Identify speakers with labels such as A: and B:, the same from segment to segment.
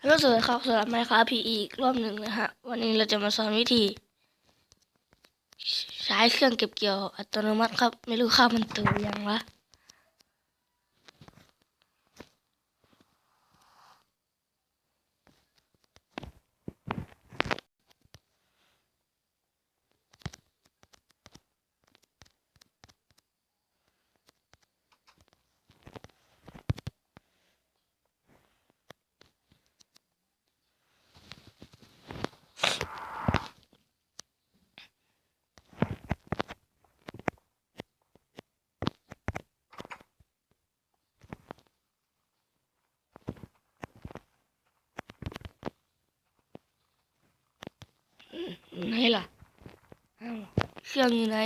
A: ฮัลโหลสวัสดีครับสำหรับไมค์ครับพีอีกรอบหนึ่งนะฮะ วันนี้เราจะมาสอนวิธี ใช้เครื่องเก็บเกี่ยวอัตโนมัติครับ ไม่รู้ค่ามันตัวยังวะ ไหนล่ะอ้าวเครื่องอยู่ไหน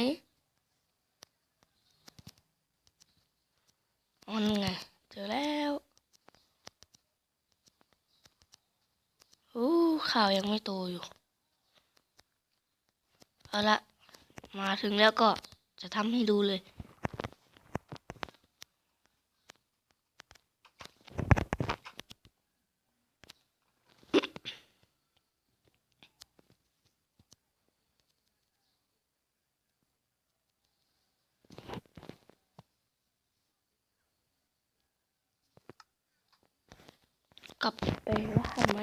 A: อ๋อนี่ไงเจอแล้วโอ้ข่าวยังไม่โตอยู่เอาละมาถึงแล้วก็จะทำให้ดูเลย กลับไ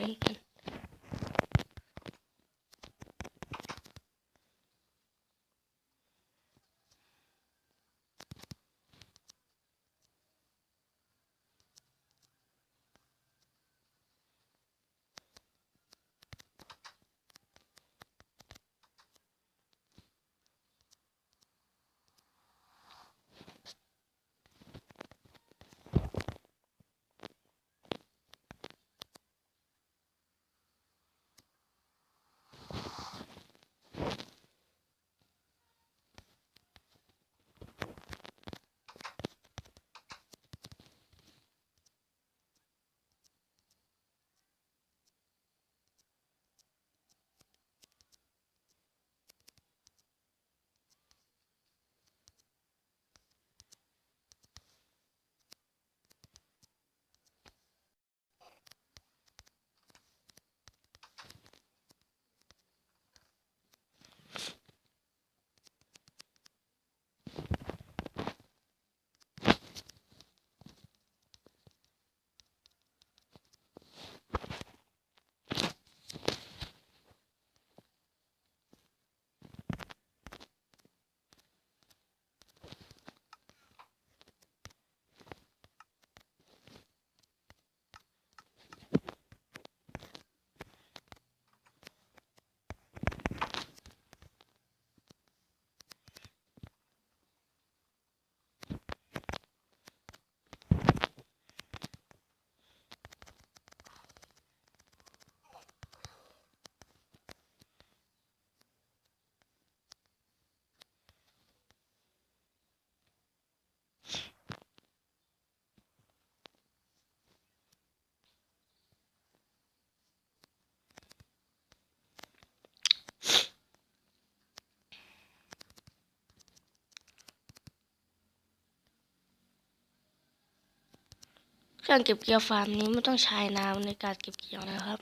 A: เครื่องเก็บเกี่ยวฟาร์มนี้ไม่ต้องใช้น้ำในการเก็บเกี่ยวนะครับ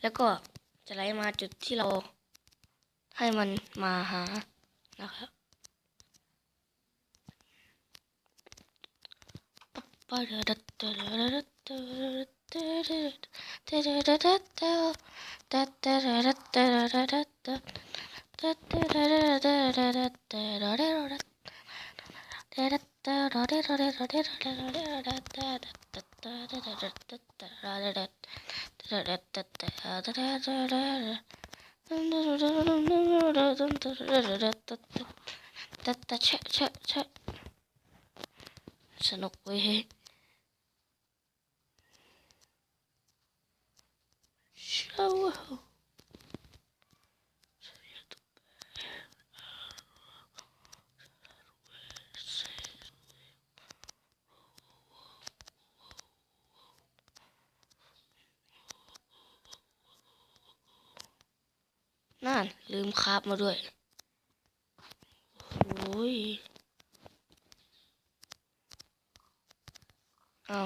A: แล้วก็จะไหลมาจุดที่เราให้มันมาหานะครับแชะแชะแชะ สนุกเว้ยเฮ้ยชาว นั่นลืมคาบมาด้วยโอ้ยเอา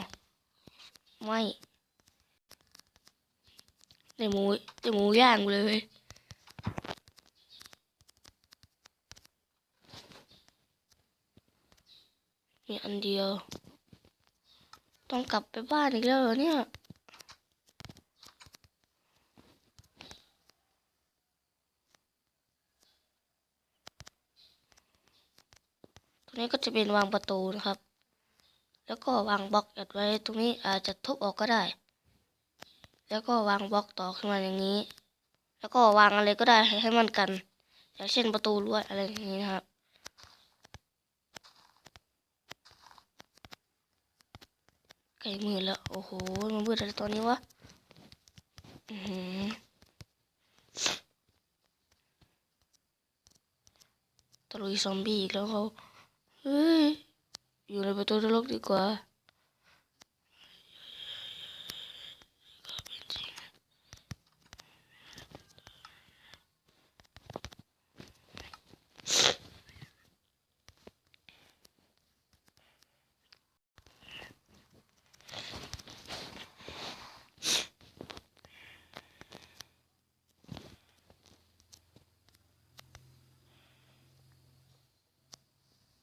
A: ไม่ได้หมูได้หมูย่างเลยมีอันเดียว ต้องกลับไปบ้านอีกแล้วเหรอเนี่ย ตรง นี้ก็จะเป็นวางประตูนะครับ แล้วก็วางบล็อกอัดไว้ตรงนี้อาจจะทุบออกก็ได้ แล้วก็วางบล็อกต่อขึ้นมาอย่างนี้ แล้วก็วางอะไรก็ได้ให้มันกัน อย่างเช่นประตูรั้วอะไรอย่างนี้นะครับไก่มืดแล้ว โอ้โห มันมืดอะไรตอนนี้วะตะลุยซอมบี้อีกแล้วเขา อยู่ในประตูนรกดีกว่า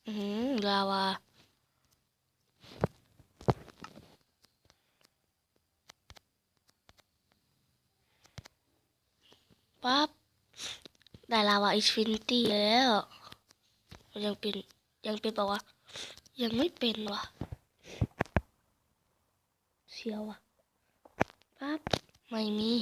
A: อือหือลาวา ปั๊บ ได้ ลาวาอินฟินิตี้แล้วยังเป็นยังเป็นปะวะยังไม่เป็นวะเสียววะปั๊บไม่มี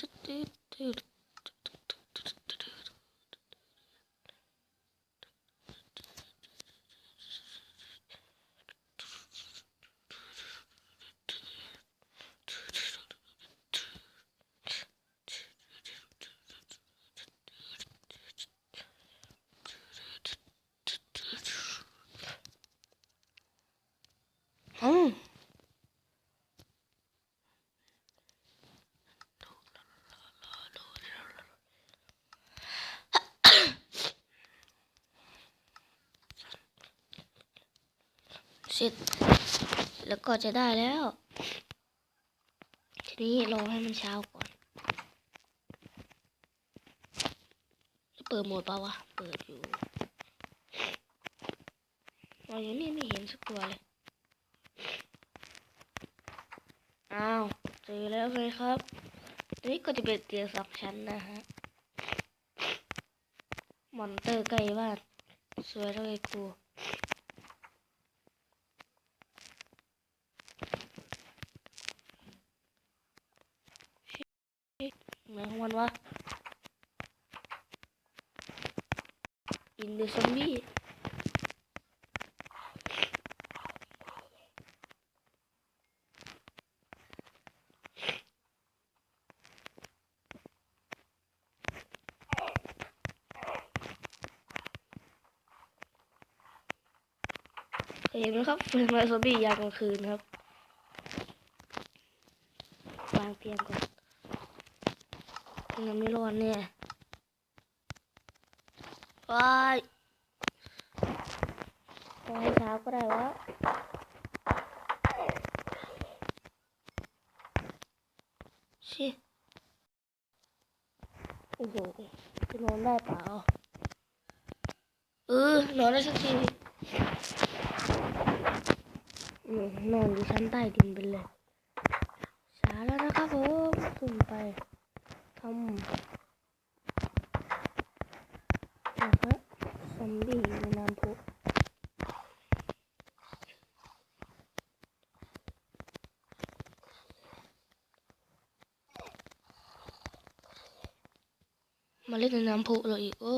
A: ดืดดืดดืด อืมเส ร็จ แล้วก็จะได้แล้ว ทีนี้รอให้มันเช้าก่อนจะเปิดโหมดเปล่าวะ เปิดอยู่เราอยู่นี่ไม่เห็นสักตัวเลย อ้าวเจอแล้วเลยครับอันนี้ก็จะเป็นเตียงสองชั้นนะฮะ มอนเตอร์ใกล้บ้าน สวยแล้วไอ้กูเหมือนของมันวะ กินเดซอมบี้เห็นไหมครับเป็นมาซอมบี้ยามกลางคืนครับวางเตียงก่อนยังไม่ร้อนเนี่ย ว้ายรอให้เช้าก็ได้วะชิโอ้โหจะนอนได้เปล่าเออนอนได้สักทีอืมนอนอยู่ชั้นใต้ดินไปเลยช้าแล้วนะครับผมขึ้นไปทำ นะครับซอมบี้ในน้ำพุมาเล่นในน้ำพุเลยอีกโอ้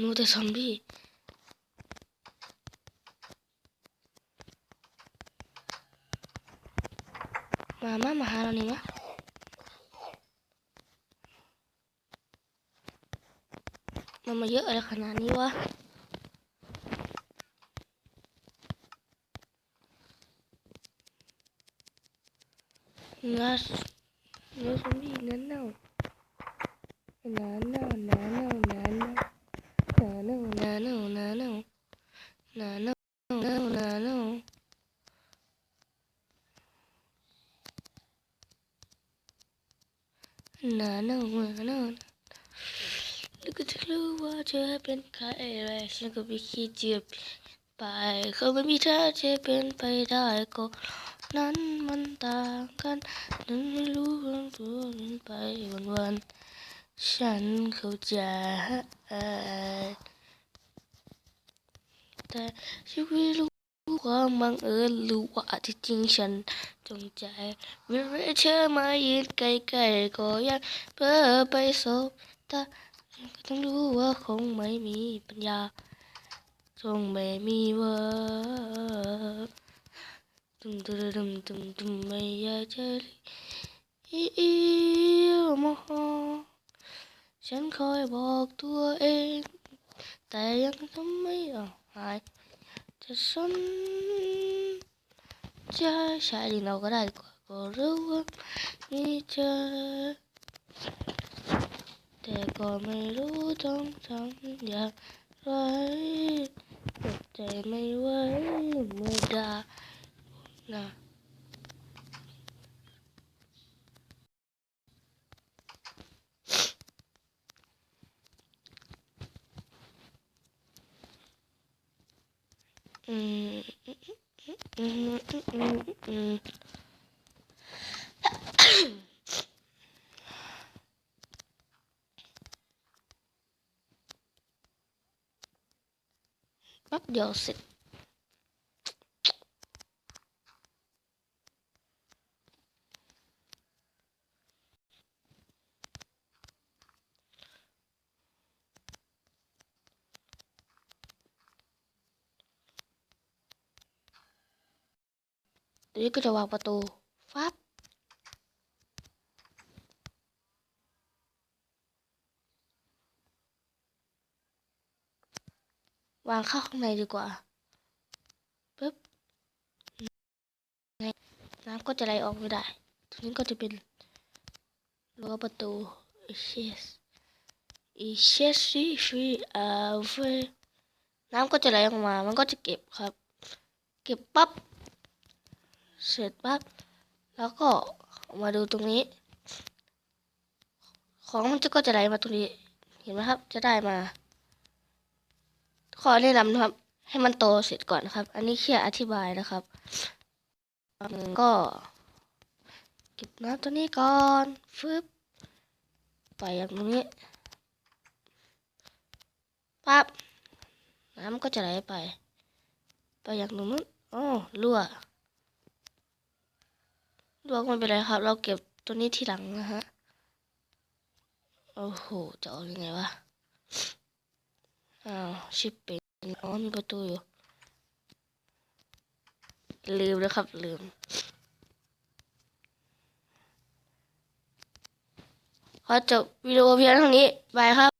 A: นูแต่ซอมบี้มามามาหาเรานี่มะ มันมาเยอะอะไรขนาดนี้วะเนื้อเนื้อซอมบี้เนื้อเน่าเนื้อเน่าเนื้อเน่าเนื้อเน่าเนื้อเน่าเนื้อเน่าเนื้อเน่าเนื้อเน่าเนื้อเน่าเนื้อเน่าหนาหนาวหนาหนาวแล้ว ก็จะรู้ว่าเธอเป็นใครอะไรฉันก็ไม่คิดจะไปเขาไม่มีเธอจะเป็นไปได้ก็นั้นมันต่างกันนั้นไม่รู้เรื่องตัวนั้นไปวันวันๆฉันเข้าใจแต่ชีวิตรู้ความบังเอิญรู้ว่าที่จริงฉันจงใจเมื่อเธอมายืนใกล้ๆก็ยังเพ้อไปสบตา ต้องรู้ว่าคงไม่มีปัญญาคงไม่มีเว่าตุ้มตุ้มตุ้มตุ้มตุ้มไม่อยากจะอียวมองฉันคอยบอกตัวเอง แต่ยังทำไม่ออกหาย จะสนจะใช้ดินเราก็ได้กว่าก็รู้ว่ามีเธอ แต่ก็ไม่รู้ต้องทำอย่างไรอดใจไม่ไหวเมื่อดานะอืมอืมอืมอืมอืม dioksid Jadi kita apa tuh? างเข้าข้างในดีกว่าปึ๊บน้ำก็จะไหลออกไม่ได้ ตรงนี้ก็จะเป็นรั้วประตูเชสอีเชสซีฟีอาเฟน้ำก็จะไหลออกมา มันก็จะเก็บครับ เก็บปั๊บ เสร็จปั๊บ แล้วก็มาดูตรงนี้ ของมันจะก็จะไหลมาตรงนี้ เห็นไหมครับ จะได้มา ขอแนะนำนะครับ ให้มันโตเสร็จก่อนนะครับ อันนี้แค่อธิบายนะครับหนึ่งก็เก็บน้ำตัวนี้ก่อนฟึบไปอย่างตรงนี้ปั๊บน้ำก็จะไหลไป ไปอย่างตรงนู้นโอ้รั่วลวกไม่เป็นไรครับ เราเก็บตัวนี้ทีหลังนะฮะโอ้โหจะออกยังไงวะ อ้าวชิปเป็นอ๋อมีประตูอยู่ ลืมแล้วครับ ลืมขอจบวิดีโอเพียงเท่านี้บายครับ